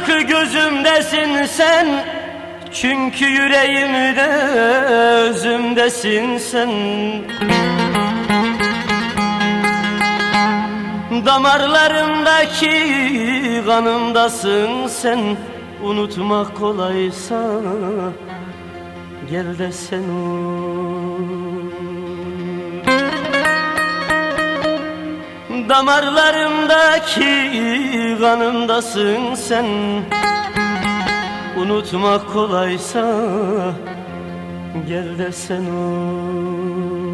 Artık gözümdesin sen Çünkü yüreğimde özümdesin sen. Damarlarımdaki kanımdasın sen Unutmak kolaysa Gel de sen unut Damarlarımdaki kanımdasın sen. Unutmak kolaysa Gel de sen unut